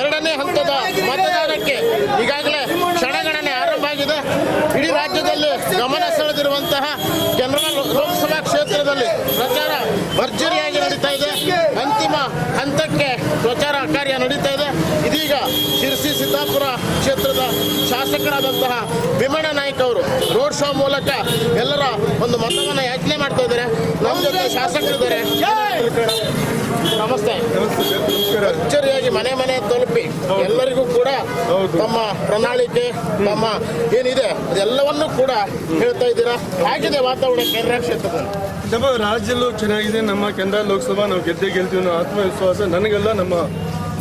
ಎರಡನೇ ಹಂತದ ಮತದಾನಕ್ಕೆ ಈಗಾಗಲೇ ಕ್ಷಣಗಣನೆ ಆರಂಭ ಆಗಿದೆ. ಇಡೀ ರಾಜ್ಯದಲ್ಲಿ ಗಮನ ಸೆಳೆದಿರುವಂತಹ ಜನರಲ್ ಲೋಕಸಭಾ ಕ್ಷೇತ್ರದಲ್ಲಿ ಪ್ರಚಾರ ಭರ್ಜರಿಯಾಗಿ ನಡೀತಾ ಇದೆ. ಅಂತಿಮ ಹಂತಕ್ಕೆ ಪ್ರಚಾರ ಕಾರ್ಯ ನಡೀತಾ ಇದೆ. ಇದೀಗ ಶಿರಸಿ ಸಿದ್ದಾಪುರ ಶಾಸಕರಾದಂತಹ ಭೀಮಣ್ಣ ನಾಯ್ಕ ಅವರು ರೋಡ್ ಶೋ ಮೂಲಕ ಎಲ್ಲರ ಒಂದು ಮತವನ್ನು ಯಾಚನೆ ಮಾಡ್ತಾ ಇದ್ದಾರೆ. ನಮ್ಮ ಜೊತೆ ಶಾಸಕರಿದ್ದಾರೆ. ನಮಸ್ತೆ. ಅಚ್ಚರಿಯಾಗಿ ಮನೆ ಮನೆ ತಲುಪಿ ಎಲ್ಲರಿಗೂ ಕೂಡ ತಮ್ಮ ಪ್ರಣಾಳಿಕೆ ತಮ್ಮ ಏನಿದೆ ಅದೆಲ್ಲವನ್ನೂ ಕೂಡ ಹೇಳ್ತಾ ಇದ್ದೀರಾ? ಆಗಿದೆ ವಾತಾವರಣ ಕೇಂದ್ರ ಕ್ಷೇತ್ರದಲ್ಲಿ? ನಮ್ಮ ರಾಜ್ಯಲ್ಲೂ ಚೆನ್ನಾಗಿದೆ. ನಮ್ಮ ಕೇಂದ್ರ ಲೋಕಸಭಾ ನಾವು ಗೆದ್ದೇ ಗೆಲ್ತೀವಿ ಅನ್ನೋ ಆತ್ಮವಿಶ್ವಾಸ ನನಗೆಲ್ಲ ನಮ್ಮ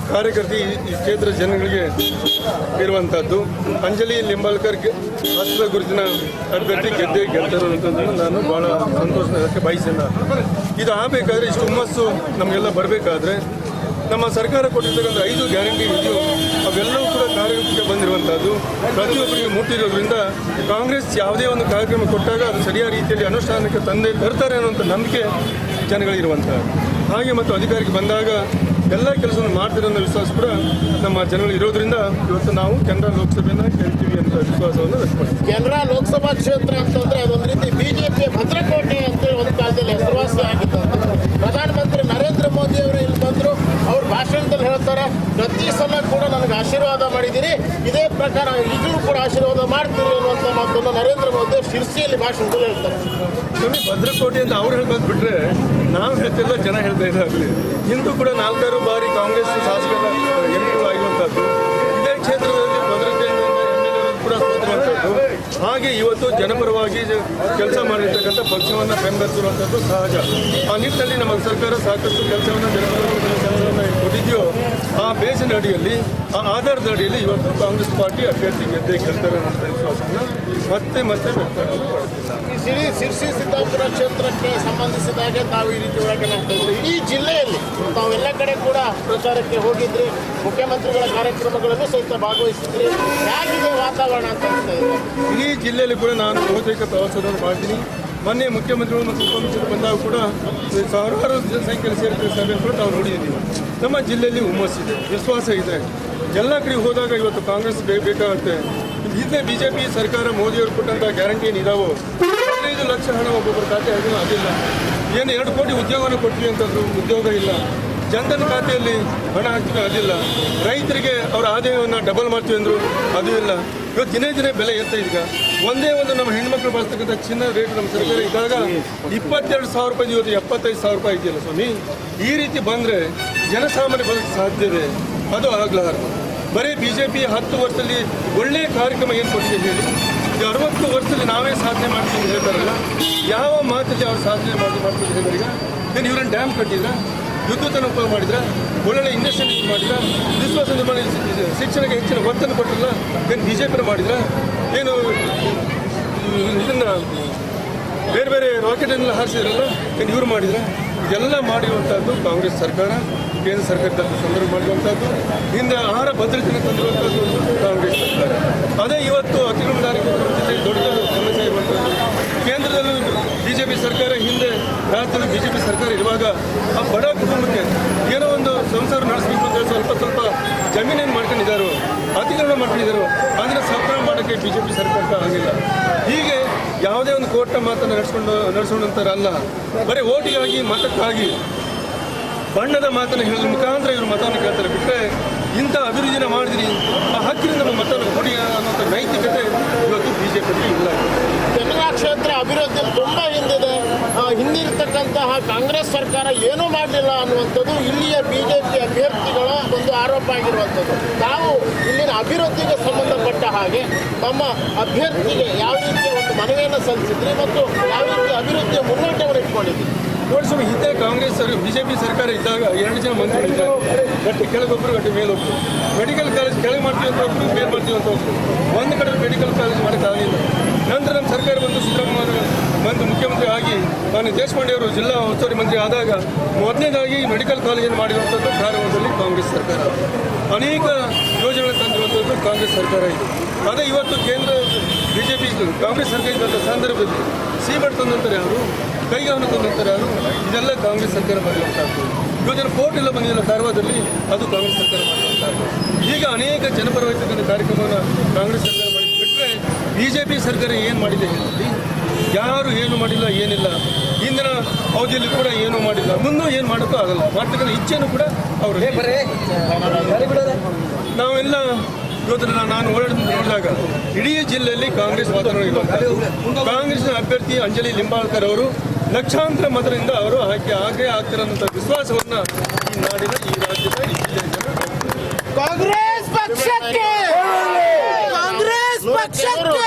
ಕಾರ್ಯಕರ್ತಿ ಈ- ಕ್ಷೇತ್ರ ಜನಗಳಿಗೆ ಇರುವಂಥದ್ದು ಅಂಜಲಿ ಲಿಂಬಾಳ್ಕರ್ ಹಸ್ತ ಗುರುತಿನ ಅಭ್ಯರ್ಥಿ ಗೆದ್ದೆ ಗೆಲ್ತಾರೆ ನಾನು ಭಾಳ ಸಂತೋಷಕ್ಕೆ ಬಯಸಿಲ್ಲ. ಇದು ಆಗಬೇಕಾದ್ರೆ ಇಷ್ಟು ಹುಮ್ಮಸ್ಸು ನಮಗೆಲ್ಲ ಬರಬೇಕಾದ್ರೆ ನಮ್ಮ ಸರ್ಕಾರ ಕೊಟ್ಟಿರ್ತಕ್ಕಂಥ ಐದು ಗ್ಯಾರಂಟಿ ಇದೆಯೋ ಅವೆಲ್ಲವೂ ಕೂಡ ಕಾರ್ಯಕ್ಕೆ ಬಂದಿರುವಂಥದ್ದು ಪ್ರತಿಯೊಬ್ಬರಿಗೆ ಮುಟ್ಟಿರೋದ್ರಿಂದ ಕಾಂಗ್ರೆಸ್ ಯಾವುದೇ ಒಂದು ಕಾರ್ಯಕ್ರಮ ಕೊಟ್ಟಾಗ ಅದು ಸರಿಯಾದ ರೀತಿಯಲ್ಲಿ ಅನುಷ್ಠಾನಕ್ಕೆ ತಂದೆ ತರ್ತಾರೆ ಅನ್ನೋಂಥ ನಂಬಿಕೆ ಜನಗಳಿರುವಂಥದ್ದು ಹಾಗೆ ಮತ್ತು ಅಧಿಕಾರಕ್ಕೆ ಬಂದಾಗ ಎಲ್ಲ ಕೆಲಸವನ್ನು ಮಾಡ್ತೀರಿ ಅನ್ನೋ ವಿಶ್ವಾಸ ಕೂಡ ನಮ್ಮ ಜನಗಳು ಇರೋದ್ರಿಂದ ಇವತ್ತು ನಾವು ಕೆನರಾ ಲೋಕಸಭೆಯನ್ನು ಗೆಲ್ತೀವಿ ಅಂತ ವಿಶ್ವಾಸವನ್ನು ವ್ಯಕ್ತಪಡಿಸ್ತೀವಿ. ಕೆನರಾ ಲೋಕಸಭಾ ಕ್ಷೇತ್ರ ಅಂತಂದ್ರೆ ಅದೊಂದು ರೀತಿ ಬಿಜೆಪಿಯ ಭದ್ರಕೋಟೆ ಅಂತ ಒಂದು ಕಾಲದಲ್ಲಿ ಹೆಸರುವಾಸಿ ಆಗಿತ್ತು ಪ್ರಧಾನಮಂತ್ರಿ ನರೇಂದ್ರ ಮೋದಿ ಅವರು ಇಲ್ಲಿ ಬಂದರು, ಅವ್ರ ಭಾಷಣದಲ್ಲಿ ಹೇಳ್ತಾರೆ, ಪ್ರತಿ ಸಲ ಕೂಡ ನನಗೆ ಆಶೀರ್ವಾದ ಮಾಡಿದ್ದೀರಿ ಇದೇ ಪ್ರಕಾರ ಈಗಲೂ ಕೂಡ ಆಶೀರ್ವಾದ ಮಾಡ್ತೀರಿ ಅನ್ನುವಂಥ ಮಾತನ್ನು ನರೇಂದ್ರ ಮೋದಿ ಅವರು ಶಿರ್ಸಿಯಲ್ಲಿ ಭಾಷಣದಲ್ಲಿ ಹೇಳ್ತಾರೆ. ಭದ್ರಕೋಟೆ ಅಂತ ಅವ್ರು ಹೇಳ್ಬೋದು ಬಿಟ್ರೆ ನಾವು ಹೇಳ್ತಿಲ್ಲ ಜನ ಹೇಳ್ತಾ ಇದ್ದಾಗಲಿ ಇಂದು ಕೂಡ ನಾಲ್ಕಾರು ಬಾರಿ ಕಾಂಗ್ರೆಸ್ ಶಾಸಕರ ಎಂಟು ಆಗಿರುವಂಥದ್ದು. ಇದೇ ಕ್ಷೇತ್ರದಲ್ಲಿ MLA ಕೂಡ ಹಾಗೆ ಇವತ್ತು ಜನಪರವಾಗಿ ಕೆಲಸ ಮಾಡಿರ್ತಕ್ಕಂಥ ಪಕ್ಷವನ್ನು ಬೆಂಬಲಿಸಿರುವಂಥದ್ದು ಸಹಜ. ಆ ನಿಟ್ಟಿನಲ್ಲಿ ನಮ್ಮ ಸರ್ಕಾರ ಸಾಕಷ್ಟು ಕೆಲಸವನ್ನು ಜನಪರವಾಗಿ ಆ ಅಡಿಯಲ್ಲಿ ಆ ಆಧಾರದ ಅಡಿಯಲ್ಲಿ ಇವತ್ತು ಕಾಂಗ್ರೆಸ್ ಪಾರ್ಟಿ ಅಭ್ಯರ್ಥಿ ಗೆದ್ದೆ ಗೆಲ್ತಾರೆ ಅನ್ನೋ ವಿಶ್ವಾಸವನ್ನು ಮತ್ತೆ ಮತ್ತೆ ಈ ಸಿರಿ ಸಿರ್ಸಿ ಸಿದ್ದಾಪುರ ಕ್ಷೇತ್ರಕ್ಕೆ ಸಂಬಂಧಿಸಿದ ಹಾಗೆ ತಾವು ಈ ರೀತಿ ಒಳಗೆ ಇದ್ರೆ ಇಡೀ ಜಿಲ್ಲೆಯಲ್ಲಿ ಎಲ್ಲ ಕಡೆ ಕೂಡ ಪ್ರಚಾರಕ್ಕೆ ಹೋಗಿದ್ರಿ. ಮುಖ್ಯಮಂತ್ರಿಗಳ ಕಾರ್ಯಕ್ರಮಗಳನ್ನು ಸಹಿತ ಭಾಗವಹಿಸಿದ್ರಿ. ಹೇಗಿದೆ ವಾತಾವರಣ ಅಂತ ಈ ಇಡೀ ಜಿಲ್ಲೆಯಲ್ಲಿ ಕೂಡ ನಾನು ಬಹುತೇಕ ಪ್ರವಾಸವನ್ನು ಮಾಡ್ತೀನಿ. ಮೊನ್ನೆ ಮುಖ್ಯಮಂತ್ರಿಗಳು ಮತ್ತು ಉಪಮುಖ್ಯಮಂತ್ರಿ ಬಂದಾಗ ಕೂಡ ಸಾವಿರಾರು ಸಂಖ್ಯೆಯಲ್ಲಿ ಸೇರಿದ ಸಭೆ ಕೂಡ ನಾವು ನೋಡಿದ್ದೀವಿ. ನಮ್ಮ ಜಿಲ್ಲೆಯಲ್ಲಿ ಹುಮ್ಮಸ್ಸಿದೆ ವಿಶ್ವಾಸ ಇದೆ. ಎಲ್ಲ ಕಡೆ ಹೋದಾಗ ಇವತ್ತು ಕಾಂಗ್ರೆಸ್ ಬೇಕಾಗುತ್ತೆ. ಹಿಂದೆ ಬಿ ಜೆ ಪಿ ಸರ್ಕಾರ ಮೋದಿಯವರು ಕೊಟ್ಟಂಥ ಗ್ಯಾರಂಟಿ ಏನಿದಾವೋ? ಹದಿನೈದು ಲಕ್ಷ ಹಣ ಒಬ್ಬೊಬ್ಬರ ಖಾತೆ ಆಗಿಲ್ಲ, ಅದಿಲ್ಲ. ಏನು ಎರಡು ಕೋಟಿ ಉದ್ಯೋಗವನ್ನು ಕೊಟ್ವಿ ಅಂತಂದ್ರು ಉದ್ಯೋಗ ಇಲ್ಲ. ಜನ್ಧನ್ ಖಾತೆಯಲ್ಲಿ ಹಣ ಹಾಕ್ತೀವಿ ಅದಿಲ್ಲ. ರೈತರಿಗೆ ಅವರ ಆದಾಯವನ್ನು ಡಬಲ್ ಮಾಡ್ತೀವಿ ಅಂದರು ಅದು ಇಲ್ಲ. ಇವತ್ತು ದಿನೇ ದಿನೇ ಬೆಲೆ ಏರ್ತಾ ಈಗ. ಒಂದೇ ಒಂದು ನಮ್ಮ ಹೆಣ್ಮಕ್ಳು ಬಳಸ್ತಕ್ಕಂಥ ಚಿನ್ನ ರೇಟ್ ನಮ್ಮ ಸರ್ಕಾರ ಇದ್ದಾಗ ಇಪ್ಪತ್ತೆರಡು ಸಾವಿರ ರೂಪಾಯಿ ಇವತ್ತು ಎಪ್ಪತ್ತೈದು ಸಾವಿರ ರೂಪಾಯಿ ಇದೆಯಲ್ಲ ಸ್ವಾಮಿ? ಈ ರೀತಿ ಬಂದರೆ ಜನಸಾಮಾನ್ಯ ಬರೋಕ್ಕೆ ಸಾಧ್ಯ ಇದೆ. ಅದು ಆಗಲಾರದು. ಬರೀ ಬಿ ಜೆ ಪಿ ಹತ್ತು ವರ್ಷದಲ್ಲಿ ಒಳ್ಳೆಯ ಕಾರ್ಯಕ್ರಮ ಏನು ಕೊಟ್ಟಿದೆ ಹೇಳಿ? ಅರವತ್ತು ವರ್ಷದಲ್ಲಿ ನಾವೇ ಸಾಧನೆ ಮಾಡ್ತೀವಿ ಹೇಳ್ತಾರಲ್ಲ, ಯಾವ ಮಾತಲ್ಲಿ ಅವ್ರು ಸಾಧನೆ ಮಾಡಿ ಮಾಡ್ತೀವಿ ಹೇಳಿದ್ರೀಗ ಏನು ಇವ್ರನ್ನ ಡ್ಯಾಮ್ ಕಟ್ಟಿದ್ರ? ವಿದ್ಯುತ್ತನ್ನು ಉಪಯೋಗ ಮಾಡಿದ್ರ? ಒಳ್ಳೊಳ್ಳೆ ಇಂಡಸ್ಟ್ರಿ ಯೂಸ್ ಮಾಡಿದ್ರ? ವಿಶ್ವಾಸ ನಿರ್ಮಾಣ ಶಿಕ್ಷಣಕ್ಕೆ ಹೆಚ್ಚಿನ ಒತ್ತನ್ನು ಕೊಟ್ಟಿಲ್ಲ ಏನು ಬಿ ಜೆ ಏನು, ಇದನ್ನ ಬೇರೆ ಬೇರೆ ರಾಕೆಟ್ ಅನ್ನೆಲ್ಲ ಹಾರಿಸಿದ್ರಲ್ಲ, ಏನು ಇವ್ರು ಮಾಡಿದ್ರ? ಇದೆಲ್ಲ ಮಾಡಿರುವಂಥದ್ದು ಕಾಂಗ್ರೆಸ್ ಸರ್ಕಾರ, ಕೇಂದ್ರ ಸರ್ಕಾರದಲ್ಲಿ ಸಂದರ್ಭ ಮಾಡಿರುವಂಥದ್ದು ಹಿಂದೆ ಆಹಾರ ಭದ್ರತೆಯನ್ನು ತಂದಿರುವಂಥದ್ದು ಕಾಂಗ್ರೆಸ್ ಸರ್ಕಾರ. ಅದೇ ಇವತ್ತು ಅತಿಕ್ರಮಣದಾರಿಗೆ ದೊಡ್ಡ ಸಮಸ್ಯೆ ಇರುವಂಥದ್ದು ಕೇಂದ್ರದಲ್ಲೂ ಬಿಜೆಪಿ ಸರ್ಕಾರ ಹಿಂದೆ ರಾಜ್ಯದಲ್ಲಿ ಬಿಜೆಪಿ ಸರ್ಕಾರ ಇರುವಾಗ ಆ ಬಡ ಕುಟುಂಬಕ್ಕೆ ಏನೋ ಒಂದು ಸಂಸಾರ ನಡೆಸಬೇಕು ಅಂತ ಸ್ವಲ್ಪ ಸ್ವಲ್ಪ ಜಮೀನೇನು ಮಾಡ್ಕೊಂಡಿದ್ದಾರೋ ಅತಿಕ್ರಮಣ ಮಾಡ್ಕೊಂಡಿದ್ದಾರೋ, ಅದನ್ನು ಸರ್ಕಾರ ಮಾಡೋಕ್ಕೆ ಪಿ ಸರ್ಕಾರಕ್ಕೂ ಆಗಿಲ್ಲ. ಹೀಗೆ ಯಾವುದೇ ಒಂದು ಕೋರ್ಟ್ನ ಮಾತನ್ನು ನಡೆಸ್ಕೊಂಡು, ನಡೆಸೋಣಂತಾರಲ್ಲ, ಬರೀ ಓಟಿಗಾಗಿ, ಮತಕ್ಕಾಗಿ ಬಣ್ಣದ ಮಾತನ್ನು ಹೇಳೋದ್ರ ಮುಖಾಂತರ ಇವರು ಮತವನ್ನು ಕೇಳ್ತಾರೆ. ಬಿಟ್ಟರೆ ಇಂಥ ಅಭಿವೃದ್ಧಿನ ಮಾಡಿದ್ರಿ, ಆ ಹಕ್ಕಿನಿಂದ ನಮ್ಮ ಮತವನ್ನು ಕೊಡಿ ಅನ್ನೋಂಥ ನೈತಿಕತೆ ಇವತ್ತು ಬಿ ಜೆ ಇಲ್ಲ. ಕೆನರಾ ಕ್ಷೇತ್ರ ಅಭಿವೃದ್ಧಿ ತುಂಬಾ ಹಿಂದಿರ್ತಕ್ಕಂತಹ ಕಾಂಗ್ರೆಸ್ ಸರ್ಕಾರ ಏನೂ ಮಾಡಲಿಲ್ಲ ಅನ್ನುವಂಥದ್ದು ಇಲ್ಲಿಯ ಬಿಜೆಪಿ ಅಭ್ಯರ್ಥಿಗಳ ಒಂದು ಆರೋಪ ಆಗಿರುವಂಥದ್ದು. ತಾವು ಇಲ್ಲಿನ ಅಭಿವೃದ್ಧಿಗೆ ಸಂಬಂಧಪಟ್ಟ ಹಾಗೆ ತಮ್ಮ ಅಭ್ಯರ್ಥಿಗೆ ಯಾವ ರೀತಿಯ ಒಂದು ಮನವಿಯನ್ನು ಸಲ್ಲಿಸಿದ್ರಿ ಮತ್ತು ಯಾವ ರೀತಿಯ ಅಭಿವೃದ್ಧಿಯ ಮುನ್ನೋಟವನ್ನು ಇಟ್ಕೊಂಡಿದ್ರಿ? ನೋಡಿ ಸ್ವಾಮಿ, ಹಿಂದೆ ಕಾಂಗ್ರೆಸ್ ಸರ್ ಬಿಜೆಪಿ ಸರ್ಕಾರ ಇದ್ದಾಗ ಎರಡು ಜನ ಮಂತ್ರಿಗಳಿದ್ದಾರೆ ಗಟ್ಟಿ ಕೆಳಗೊಬ್ಬರು ಗಟ್ಟಿ ಮೇಲೊಬ್ಬರು ಮೆಡಿಕಲ್ ಕಾಲೇಜ್ ಕೆಳಗೆ ಮಾಡ್ತೀವಿ ಅಂತ ಒಬ್ಬರು ಮೇಲ್ ಮಾಡ್ತೀವಿ ಅಂತ ಒಬ್ಬರು ಒಂದು ಕಡೆ ಮೆಡಿಕಲ್ ಕಾಲೇಜ್ ಮಾಡೋಕ್ಕಾಗಲಿಲ್ಲ ನಂತರ ನಮ್ಮ ಸರ್ಕಾರ ಬಂದು ಸಿದ್ದರಾಮಯ್ಯ ಬಂದು ಮುಖ್ಯಮಂತ್ರಿ ಆಗಿ ನಾನು ದೇಶಪಾಂಡೆಯವರು ಜಿಲ್ಲಾ ಉಸ್ತುವಾರಿ ಮಂತ್ರಿ ಆದಾಗ ಮೊದಲನೇದಾಗಿ ಮೆಡಿಕಲ್ ಕಾಲೇಜನ್ನು ಮಾಡಿರುವಂಥದ್ದು ಕಾರವಾರದಲ್ಲಿ ಕಾಂಗ್ರೆಸ್ ಸರ್ಕಾರ. ಅನೇಕ ಯೋಜನೆಗಳನ್ನು ತಂದಿರುವಂಥದ್ದು ಕಾಂಗ್ರೆಸ್ ಸರ್ಕಾರ ಇದೆ. ಅದೇ ಇವತ್ತು ಕೇಂದ್ರ ಬಿಜೆಪಿ, ಕಾಂಗ್ರೆಸ್ ಸರ್ಕಾರ ಇದ್ದಂಥ ಸಂದರ್ಭದಲ್ಲಿ ಸಿಮೆಂಟ್ ತಂದಂತಾರೆ ಯಾರು? ಕೈಗಾವನ ತಂದಂತಾರೆ ಯಾರು? ಇದೆಲ್ಲ ಕಾಂಗ್ರೆಸ್ ಸರ್ಕಾರ ಮಾಡಿರುವಂಥದ್ದು ಯೋಜನೆ ಕೋರ್ಟ್ ಎಲ್ಲ ಬಂದಿಲ್ಲ ಕಾರವಾರದಲ್ಲಿ ಅದು ಕಾಂಗ್ರೆಸ್ ಸರ್ಕಾರ ಮಾಡಿರುವಂಥದ್ದು ಜನಪರವಾಗಿರ್ತಕ್ಕಂಥ ಕಾರ್ಯಕ್ರಮವನ್ನು ಕಾಂಗ್ರೆಸ್ ಸರ್ಕಾರ ಮಾಡಿ ಬಿಟ್ಟರೆ ಬಿ ಜೆ ಪಿ ಸರ್ಕಾರ ಏನು ಮಾಡಿದೆ ಹೇಳಿ? ಯಾರು ಏನು ಮಾಡಿಲ್ಲ ಏನಿಲ್ಲ. ಇಂದಿನ ಅವಧಿಯಲ್ಲಿ ಕೂಡ ಏನು ಮಾಡಿಲ್ಲ. ಮುಂದೆ ಏನು ಮಾಡೋಕ್ಕೂ ಆಗಲ್ಲ. ಮಾಡ್ತಕ್ಕಂಥ ಇಚ್ಛೆನೂ ಕೂಡ ಅವರು ನಾವೆಲ್ಲ ಇವತ್ತು ನಾನು ಓಡಾಡಿದ ನೋಡಿದಾಗ ಇಡೀ ಜಿಲ್ಲೆಯಲ್ಲಿ ಕಾಂಗ್ರೆಸ್ ವಾತಾವರಣ ಕಾಂಗ್ರೆಸ್ನ ಅಭ್ಯರ್ಥಿ ಅಂಜಲಿ ಲಿಂಬಾಳ್ಕರ್ ಅವರು ಲಕ್ಷಾಂತರ ಮತದಿಂದ ಅವರು ಆಯ್ಕೆ ಆಗೇ ಆಗ್ತಿರೋಂಥ ವಿಶ್ವಾಸವನ್ನ ಈ ನಾಡಿನ ಈ ರಾಜ್ಯದ ಈ ಜಿಲ್ಲೆಯ ಕಾಂಗ್ರೆಸ್ ಪಕ್ಷಕ್ಕೆ! ಕಾಂಗ್ರೆಸ್ ಪಕ್ಷಕ್ಕೆ!